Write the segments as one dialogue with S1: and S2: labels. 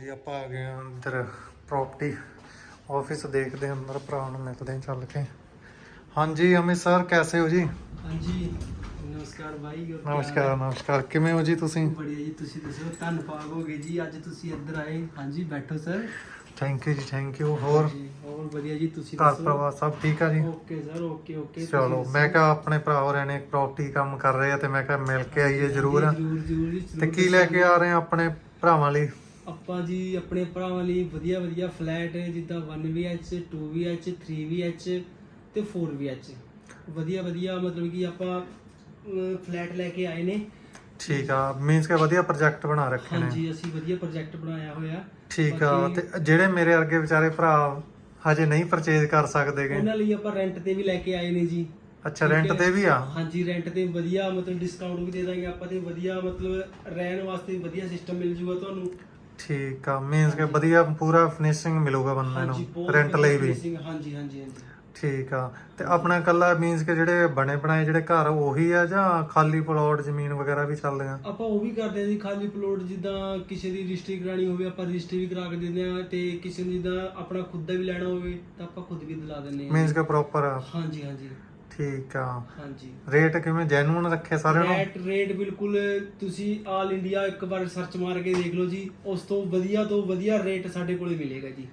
S1: ਜੀ ਆਪਾਂ ਆ ਗਏ ਹਾਂ ਅੰਦਰ ਪ੍ਰਾਪਰਟੀ ਆਫਿਸ ਦੇਖਦੇ ਹਾਂ ਅੰਦਰ ਭਰਾ ਨੂੰ ਮਿਲਦੇ ਹਾਂ ਚੱਲ ਕੇ। ਹਾਂਜੀ ਅਮਿਤ ਸਰ ਕੈਸੇ ਹੋ ਜੀ?
S2: जी ਨਮਸਕਾਰ ਭਾਈ ਕਿਆ
S1: ਨਮਸਕਾਰ ਨਮਸਕਾਰ। ਕਿਵੇਂ ਹੋ ਜੀ ਤੁਸੀਂ?
S2: ਬੜੀਆ ਜੀ ਤੁਸੀਂ ਦੱਸੋ ਧੰਨਵਾਦ ਹੋਗੇ ਜੀ। ਅੱਜ ਤੁਸੀਂ ਇੱਧਰ ਆਏ। ਹਾਂਜੀ ਬੈਠੋ ਸਰ।
S1: ਥੈਂਕ ਯੂ ਜੀ ਥੈਂਕ ਯੂ ਹੋਰ?
S2: ਹੋਰ ਵਧੀਆ ਜੀ ਤੁਸੀਂ
S1: ਘਰ ਪਰਿਵਾਰ ਸਭ ਠੀਕ ਆ ਜੀ?
S2: Okay sir okay okay.
S1: ਚਲੋ ਮੈਂ ਕਿਹਾ ਆਪਣੇ ਭਰਾ ਹੋਰਾਂ ਨੇ ਪ੍ਰਾਪਰਟੀ ਕੰਮ ਕਰ ਰਹੇ ਆ ਤੇ ਮੈਂ ਕਿਹਾ ਮਿਲ ਕੇ ਆਈਏ ਜ਼ਰੂਰ। ਤੇ ਕੀ ਲੈ ਕੇ ਆ ਰਹੇ ਆ ਆਪਣੇ ਭਰਾਵਾਂ ਲਈ?
S2: ਆਪਾਂ ਜੀ ਆਪਣੇ ਭਰਾਵਾਂ ਲਈ ਵਧੀਆ ਵਧੀਆ ਫਲੈਟ ਜਿੱਦਾਂ 1VH 2VH 3VH ਤੇ 4VH ਵਧੀਆ ਵਧੀਆ ਮਤਲਬ ਕਿ ਆਪਾਂ ਫਲੈਟ ਲੈ ਕੇ ਆਏ ਨੇ।
S1: ਠੀਕ ਆ ਮੀਨਸ ਕਿ ਵਧੀਆ ਪ੍ਰੋਜੈਕਟ ਬਣਾ ਰੱਖੇ ਨੇ।
S2: ਹਾਂਜੀ ਅਸੀਂ ਵਧੀਆ ਪ੍ਰੋਜੈਕਟ ਬਣਾਇਆ ਹੋਇਆ।
S1: ਠੀਕ ਆ ਤੇ ਜਿਹੜੇ ਮੇਰੇ ਅੱਗੇ ਵਿਚਾਰੇ ਭਰਾ ਹਜੇ ਨਹੀਂ ਪਰਚੇਜ਼ ਕਰ ਸਕਦੇਗੇ।
S2: ਉਹਨਾਂ ਲਈ ਆਪਾਂ ਰੈਂਟ ਤੇ ਵੀ ਲੈ ਕੇ ਆਏ ਨੇ ਜੀ।
S1: ਅੱਛਾ ਰੈਂਟ। ਤੇ ਵੀ ਆ?
S2: ਹਾਂਜੀ ਰੈਂਟ ਤੇ ਵਧੀਆ ਮਤਲਬ ਡਿਸਕਾਊਂਟ ਵੀ ਦੇ ਦਾਂਗੇ ਆਪਾਂ ਤੇ ਵਧੀਆ ਮਤਲਬ ਰਹਿਣ ਵਾਸਤੇ ਵਧੀਆ ਸਿਸਟਮ ਮਿਲ ਜੂਗਾ ਤੁਹਾਨੂੰ।
S1: ਠੀਕ ਆ ਮੀਨਸ ਕਿ ਵਧੀਆ ਪੂਰਾ ਫਿਨਿਸ਼ਿੰਗ ਮਿਲੂਗਾ ਬੰਦੇ
S2: ਹਾਂਜੀ
S1: ਨੂੰ
S2: ਬਹੁਤ
S1: ਰੈਂਟ ਲਈ ਵੀ।
S2: finishing, ਹਾਂਜੀ ਹਾਂਜੀ ਹਾਂਜੀ।
S1: ਠੀਕ ਆ ਤੇ ਆਪਣਾ ਕੱਲਾ ਮੀਨਸ ਕਿ ਜਿਹੜੇ ਬਣੇ ਬਣਾਏ ਜਿਹੜੇ ਘਰ ਉਹੀ ਆ ਜਾਂ ਖਾਲੀ ਪਲਾਟ ਜ਼ਮੀਨ ਵਗੈਰਾ ਵੀ ਚੱਲਦੇ ਆ
S2: ਆਪਾਂ ਉਹ ਵੀ ਕਰਦੇ ਹਾਂ ਜੀ ਖਾਲੀ ਪਲੋਟ ਜਿੱਦਾਂ ਕਿਸੇ ਦੀ ਰਜਿਸਟਰੀ ਕਰਾਣੀ ਹੋਵੇ ਆਪਾਂ ਰਜਿਸਟਰੀ ਵੀ ਕਰਾ ਕੇ ਦਿੰਦੇ ਆ ਤੇ ਕਿਸੇ ਨੂੰ ਜਿੱਦਾਂ ਆਪਣਾ ਖੁਦ ਦਾ ਵੀ ਲੈਣਾ ਹੋਵੇ ਤਾਂ ਆਪਾਂ ਖੁਦ ਵੀ ਦਿਲਾ ਦਿੰਦੇ ਆ।
S1: ਮੀਨਸ ਕਿ ਪ੍ਰੋਪਰ
S2: ਹਾਂਜੀ ਹਾਂਜੀ।
S1: ਠੀਕ ਆ।
S2: ਹਾਂਜੀ।
S1: ਰੇਟ ਕਿਵੇਂ ਜੈਨੂਨ ਰੱਖੇ ਸਾਰਿਆਂ ਨੂੰ?
S2: ਰੇਟ ਰੇਟ ਬਿਲਕੁਲ ਤੁਸੀਂ ਆਲ ਇੰਡੀਆ ਇੱਕ ਵਾਰ ਸਰਚ ਮਾਰ ਕੇ ਦੇਖ ਲਓ ਜੀ। ਉਸ ਤੋਂ ਵਧੀਆ ਤੋਂ ਵਧੀਆ ਰੇਟ ਸਾਡੇ ਕੋਲੇ ਮਿਲੇਗਾ ਜੀ।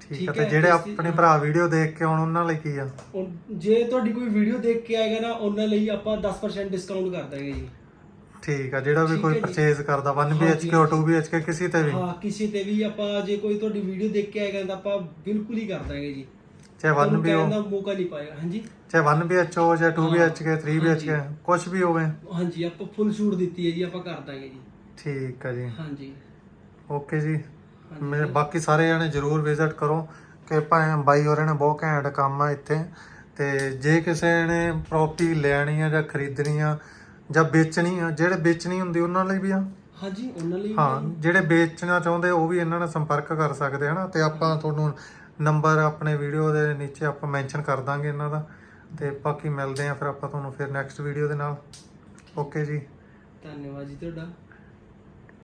S1: ਠੀਕ
S2: ਠੀਕ
S1: ਤੇ
S2: ਹੈ,
S1: ਜਿਹੜੇ ਆਪਣੇ ਭਰਾ ਵੀਡੀਓ ਦੇਖ ਕੇ ਆਉਣ ਉਹਨਾਂ ਲਈ ਕੀ ਆ?
S2: ਜੇ ਤੁਹਾਡੀ ਕੋਈ ਵੀਡੀਓ ਦੇਖ ਕੇ ਆਏਗਾ ਨਾ ਉਹਨਾਂ ਲਈ ਆਪਾਂ 10% ਡਿਸਕਾਊਂਟ ਕਰ ਦਾਂਗੇ ਜੀ।
S1: ਠੀਕ ਆ ਜਿਹੜਾ ਵੀ ਕੋਈ
S2: ਹੈ।
S1: ਪਰਚੇਜ਼ ਕਰਦਾ 1
S2: ਹਾਂਜੀ,
S1: BHK or 2 BHK ਕਿਸੇ ਤੇ ਵੀ।
S2: ਹਾਂ ਕਿਸੇ ਤੇ ਵੀ ਆਪਾਂ ਜੇ ਕੋਈ ਤੁਹਾਡੀ ਵੀਡੀਓ ਦੇਖ ਕੇ ਆਏਗਾ ਤਾਂ ਆਪਾਂ ਬਿਲਕੁਲ ਹੀ ਕਰ ਦਾਂਗੇ ਜੀ।
S1: ਚਾਹੇ 1
S2: ਤੁਹਾਨੂੰ
S1: ਵੀ
S2: ਕਹਿਣ
S1: ਹੋ।
S2: ਦਾ ਮੌਕਾ ਨਹੀਂ ਪਾਏਗਾ ਹਾਂਜੀ।
S1: ਚਾਹੇ 1 BH ਹੋ ਜਾਂ 2
S2: ਹਾਂ,
S1: BHK 3 BHK। ਕੁਝ ਵੀ ਹੋਵੇ।
S2: ਹਾਂਜੀ ਆਪਾਂ ਫੁੱਲ ਛੂਟ ਦਿੱਤੀ ਹੈ ਜੀ ਆਪਾਂ ਕਰ ਦਾਂਗੇ ਜੀ।
S1: ਠੀਕ ਆ ਜੀ।
S2: ਹਾਂਜੀ।
S1: ਓਕੇ ਜੀ। ਮੇਰੇ ਬਾਕੀ ਸਾਰੇ ਜਣੇ ਜਰੂਰ ਵਿਜ਼ਿਟ ਕਰੋ ਕਿ ਭਾਵੇਂ ਬਾਈ ਹੋਰਾਂ ਨੇ ਬਹੁਤ ਘੈਂਟ ਕੰਮ ਆ ਇੱਥੇ ਤੇ ਜੇ ਕਿਸੇ ਨੇ ਪ੍ਰਾਪਰਟੀ ਲੈਣੀ ਆ ਜਾਂ ਖਰੀਦਣੀ ਆ ਜਾਂ ਵੇਚਣੀ ਆ ਜਿਹੜੇ ਵੇਚਣੀ ਹੁੰਦੀ ਉਹਨਾਂ ਲਈ ਵੀ ਆ।
S2: ਹਾਂਜੀ ਉਹਨਾਂ ਲਈ ਵੀ
S1: ਹਾਂ ਜਿਹੜੇ ਵੇਚਣਾ ਚਾਹੁੰਦੇ ਉਹ ਵੀ ਇਹਨਾਂ ਨਾਲ ਸੰਪਰਕ ਕਰ ਸਕਦੇ ਹਨਾ? ਤੇ ਆਪਾਂ ਤੁਹਾਨੂੰ ਨੰਬਰ ਆਪਣੇ ਵੀਡੀਓ ਦੇ ਨੀਚੇ ਆਪਾਂ ਮੈਂਸ਼ਨ ਕਰ ਦਾਂਗੇ ਇਹਨਾਂ ਦਾ। ਤੇ ਬਾਕੀ ਮਿਲਦੇ ਆ ਫਿਰ ਆਪਾਂ ਤੁਹਾਨੂੰ ਫਿਰ ਨੈਕਸਟ ਵੀਡੀਓ ਦੇ ਨਾਲ। ਓਕੇ ਜੀ।
S2: ਧੰਨਵਾਦ ਜੀ ਤੁਹਾਡਾ।